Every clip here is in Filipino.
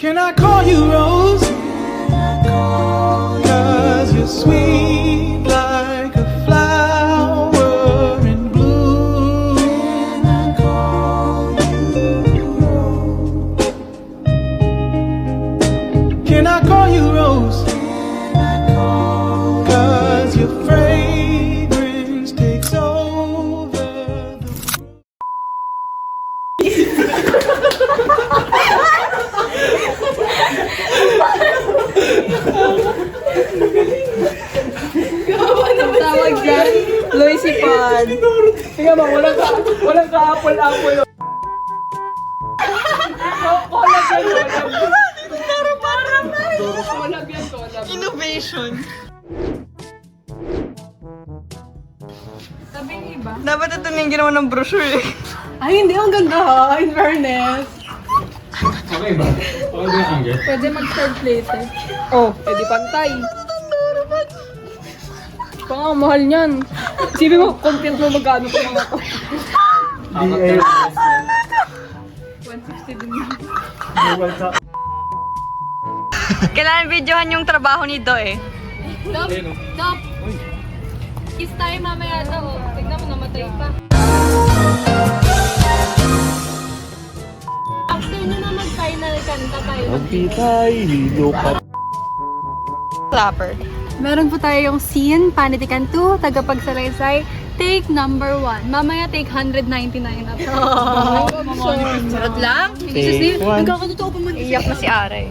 Can I call you Rose? Cause you're sweet like a flower in bloom. Can I call you Rose? Cause Tawag dyan, Pod. Tingnan mo, walang ka, walang ka-apple-apple. Collab yan, collab. Collab yan, collab. Innovation. Sabi iba. Dapat ito na yung ginawa ng brochure eh. Ay, hindi. Ang ganda ha, in fairness. Okay ba? Okay ba yung angle? Pwede mag-third place eh. Oh, pwede pantay. Pa nga, mahal niyan. Sabi mo, content mo magkano pa mga to. DA. 160 din. Kailangan videohan yung trabaho ni Do eh. Stop! Stop! Kiss tayo mamaya daw. oh. Tignan mo, namatay pa. Na mag-final kanta tayo. Clapper. Meron po tayo yung scene, Panitikan 2, Tagapagsalaysay, take number 1. Mamaya take 199 na to. Sarot lang. Take one. Nagkakatotoo pa man. Iyak na si Aray.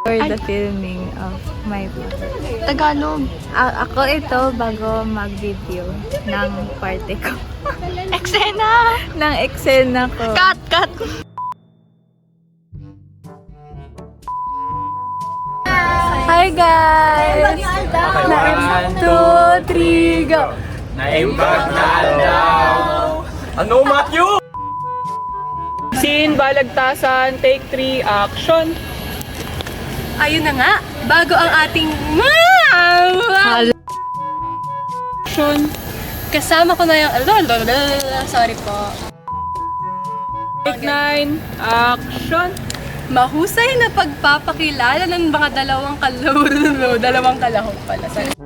For the filming of my vlog. Tagalog. A- ako ito bago mag-video ng party ko. eksena! ng eksena ko. Cut! Cut! Hi guys! One, two, three, go! Naimbag na daw! Ano, Matthew? Scene, balagtasan, take 3, action. Ayun na nga, bago ang ating Action. Kasama ko na yung... Sorry po. Take 9, action. Mahusay na pagpapakilala ng mga dalawang kalahok. dalawang kalahok pala. Sorry.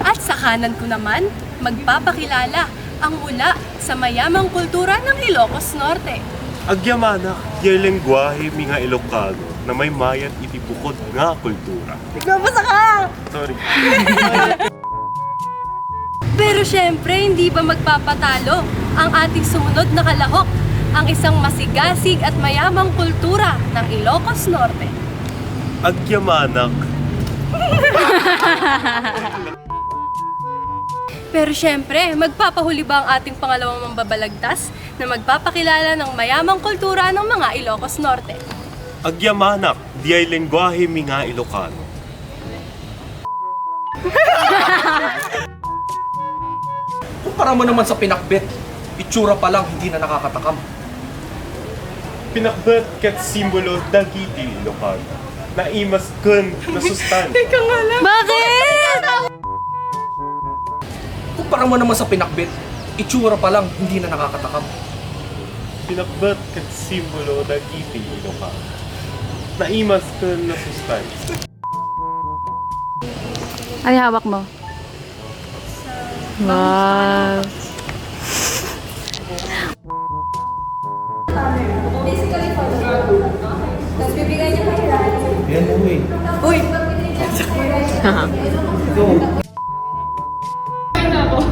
At sa kanan ko naman, magpapakilala ang mula sa mayamang kultura ng Ilocos Norte. Agyamana, yung lengguwahe mi nga Ilocano na may mayat iti bukod nga kultura. Nagbabasa ka! Sorry. Pero syempre, hindi ba magpapatalo ang ating sumunod na kalahok, ang isang masigasig at mayamang kultura ng Ilocos Norte. Agyamanak, Pero syempre, magpapahuli ba ang ating pangalawang mambabalagtas na magpapakilala ng mayamang kultura ng mga Ilocos Norte? Agyamanak, di ay lengguwahe mi nga Ilocano. Kumpara mo naman sa pinakbet, itsura pa lang hindi na nakakatakam. Pinakbat kat simbolo dagiti Ilocano. Naimas kun na sustan. Bakit? Kumpara mo naman sa pinakbet, itsura pa lang hindi na nakakatakam. Pinakbat kat simbolo dagiti Ilocano. Naimas kun na sustan. Ano hawak mo? Wow. Yan mo eh. Uy!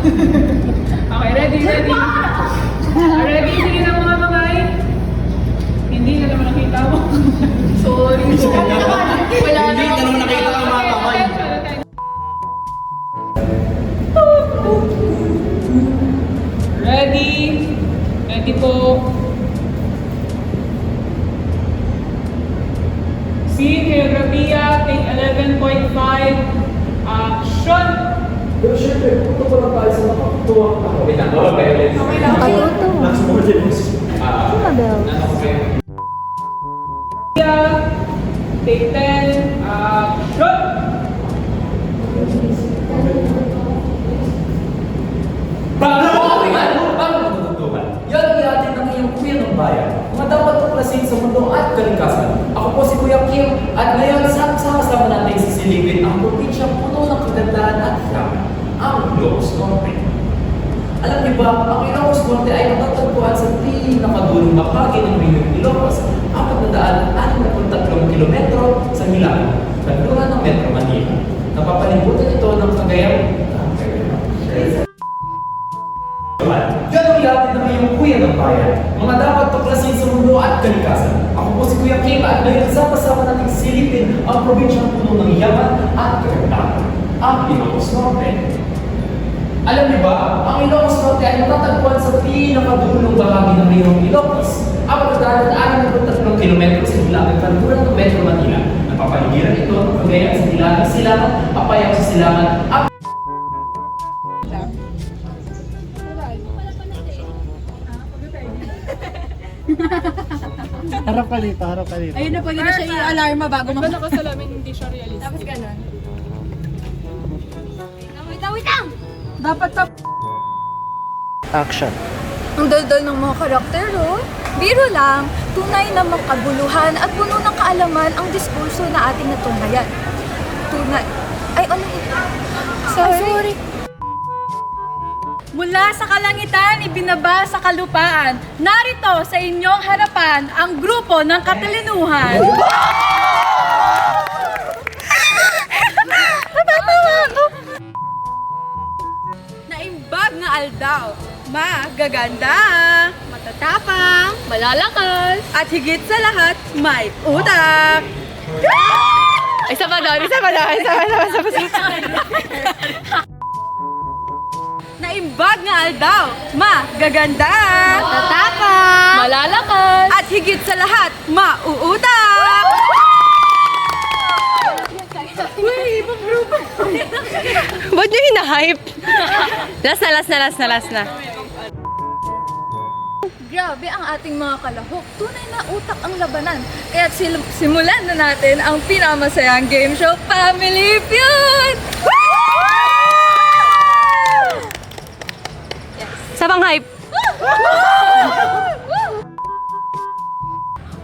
Okay, ready, ready. Ready, Wala na. Hindi naman nakita ang mga kamay. Ready? Ready po. Scene, Geografia, take 11.5. Action! Pero syempre, puto ko lang tayo sa nakakatuwang ako. Wait lang, oh, violence. Okay lang. Last more violence. Ah, ano ko kayo? Take 10. Uh, shoot! Pag nakukulingan, paano matututuhan? Yan ang natin ng iyong kuya bayan. Mga dapat tuklasin sa mundo at kalikasan. Ako po si Kuya Kim at ngayon sama-sama natin sisilipin ang probinsya puno ng kagandahan at hirapan. Ang Globos Alam niyo ba, ang Ilocos Norte ay matatagpuan sa pinakadulong bahagi ng Rio Ilocos kilometro sa Milano, kanluran ng Metro Manila. Napapalibutan ito ng Cagayan. Yan ang lahat ng iyong kuya ng bayan. Mga dapat tuklasin sa mundo at kalikasan. Ako po si Kuya Kim at ngayon sama-sama nating silipin ang probinsyang puno ng yaman at kagandahan, ang Ilocos Norte. Alam niyo ba, ang Ilocos Norte ay matatagpuan sa pinakadulong bahagi ng Rio Ilocos. Apat na daan at 63 kilometro sa hilagang kanluran ng Metro Manila. Napapaligiran ito ng Cagayan sa Hilagang Silangan, Apayao sa Silangan, at Harap ka dito, harap ka dito. Ayun na, pwede na siya i-alarma bago mag- nakasalamin hindi siya realistic. Tapos ganun. Wait lang, wait lang! Dapat tap... Action. Ang daldal ng mga karakter, oh. Biro lang, tunay na makabuluhan at puno ng kaalaman ang diskurso na ating natunghayan. Tunay. Ay, ano? Sorry. sorry. Mula sa kalangitan, ibinaba sa kalupaan. Narito sa inyong harapan ang grupo ng katalinuhan. Naimbag nga aldaw, magaganda, matatapang, malalakas, at higit sa lahat, may utak. Isa pa doon, isa pa doon, isa pa doon, isa pa doon. Naimbag nga aldaw, magaganda, matatapang, malalakas, at higit sa lahat, mauutak! Ba't nyo hinahype? last na, last na, last na, last na. Grabe ang ating mga kalahok. Tunay na utak ang labanan. Kaya sil- simulan na natin ang pinamasayang game show, Family Feud! Sa pang hype.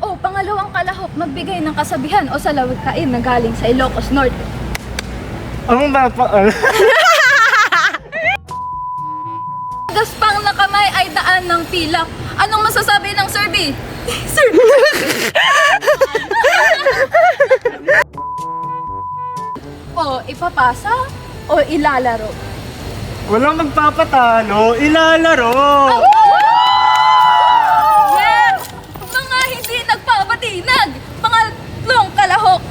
O, pangalawang kalahok, magbigay ng kasabihan o salawikain na galing sa Ilocos Norte. Ang bapa... Gaspang na kamay ay daan ng pilak. Anong masasabi ng Serbi? Serbi! o ipapasa o ilalaro. Walang magpapatalo, ilalaro! Yes! Mga hindi nagpapatinag! Mga tlong kalahok!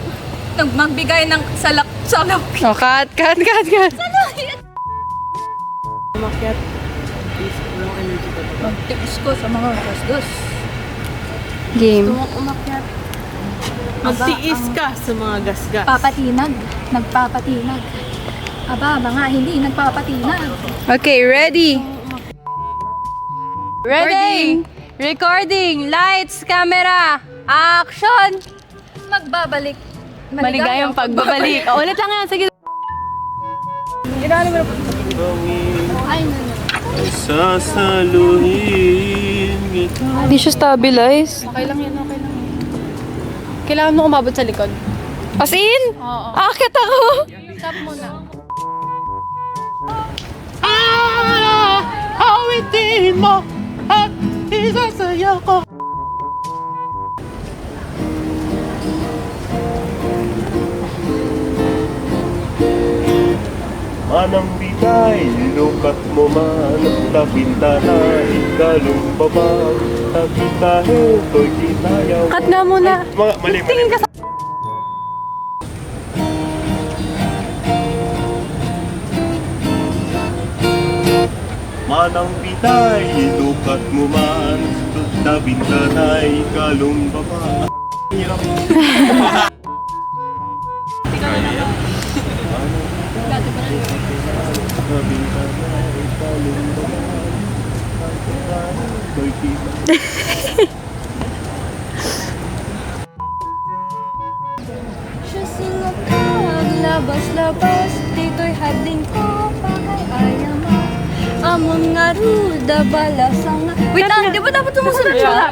Nang magbigay ng salak salak. Oh, cut, cut, cut, cut. Magtiis ko sa mga gastos. Game. Magtiis ka sa mga gasgas. Papatinag. Nagpapatinag. Aba, mga hindi nagpapatinag. Okay, ready? Ready? Recording. Lights, camera, action! Magbabalik. Maligayang pagbabalik. Oh, ulit lang yan. Sige. Ay, no, no. Sasaluhin kita. Hindi siya stabilize. Okay lang yan, okay lang. Kailangan mo umabot sa likod. As in? Oo. Akit ako. Stop muna. Ah! Awitin mo at isasayaw ko. Manang bitay, lukat mo man Tabintana, ikalong babang Tabitahe, to'y kinayaw Cut nga muna. Mga, mali, mali, Tingin ka sa... Manang bitay, lukat mo man Tabintana, ikalong babang Hirap Siya singatag, labas-labas, dito'y hading ko, pakay ayama. Amon nga ruda, balasang. Wait lang, di ba dapat sumusunod siya?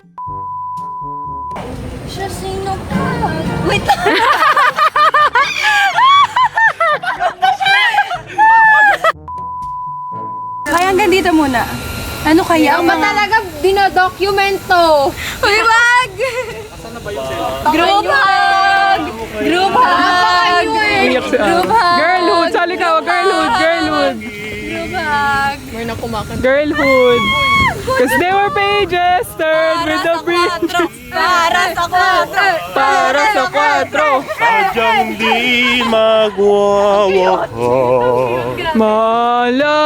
Siya sinatag. Wait lang. muna. Ano kaya? Ang ba talaga dinodokumento? Uy, wag! Group hug! Group hug! Group hug! Girlhood, sali ka, girlhood, girlhood. Group hug! Girlhood. Cause they were pages, third with the breeze. Para sa kwatro! Para sa kwatro. Sadyang di magwawakas. Malaala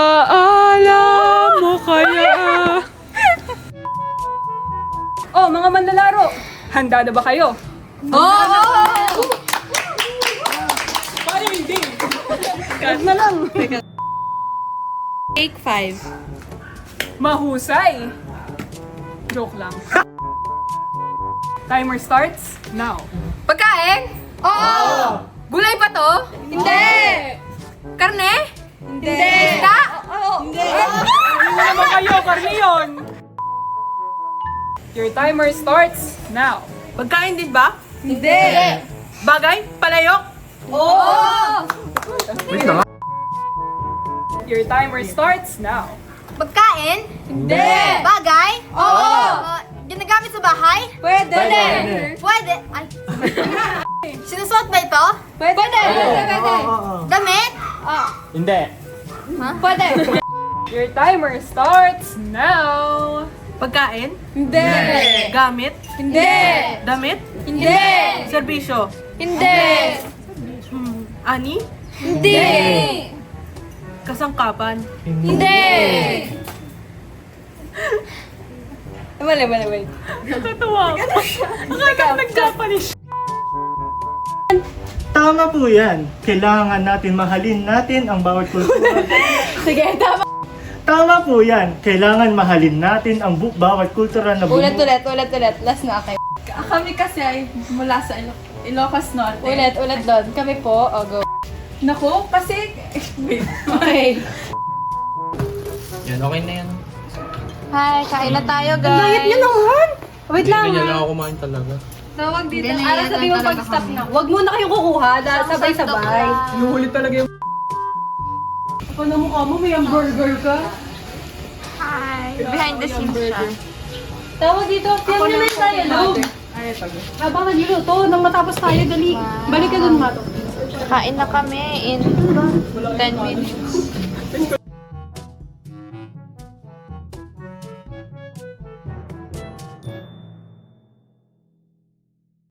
mga manlalaro. Handa na ba kayo? Take five. Mahusay. Joke lang. Timer starts now. Pagkain? Oo! Gulay pa to? Hindi! Karne? Hindi! Isda? Hindi! Ano naman kayo, Carleon? Your timer starts now. Pagkain din ba? Hindi! Bagay? Palayok? Your timer starts now. Pagkain? Hindi! Bagay? Oo! ginagamit sa bahay? Pwede! Pwede. Ay. Sinusuot ba ito? Pwede! Pwede! Damit? Hindi. Pwede! Your timer starts now. Pagkain? Hindi! Gamit? Hindi! Damit? Hindi! Serbisyo? Hindi! Ani? Hindi! Kasangkapan? Hindi! Mali, mali, mali. Ako. Akala nag-Japanese. Tama po yan. Kailangan natin mahalin natin ang bawat kultura. Sige, tama. Tama po yan. Kailangan mahalin natin ang bu- bawat kultura na Ulit, bumuo. ulit, ulit, ulit. Last na kayo. Kami kasi ay mula sa Ilo- Ilocos Norte. Ulit, ulit doon. Kami po. O, go. Naku, kasi... Okay. Yan, okay na yan. Hi, kain na tayo, guys. naman! Wait lang. Ganyan lang ako kumain talaga. Tawag dito. Ara, sabi mo pag-stop na. Huwag mo na kayong kukuha dahil sabay-sabay. Inuhuli talaga yung... Ako na mukha mo, may hamburger ka. Hi. Behind the scenes siya. Tawag dito, film nyo na yung tayo, loob. Habang nagluluto, nang matapos tayo, dali. Balik ka dun, Mato. Kain na kami in 10 minutes.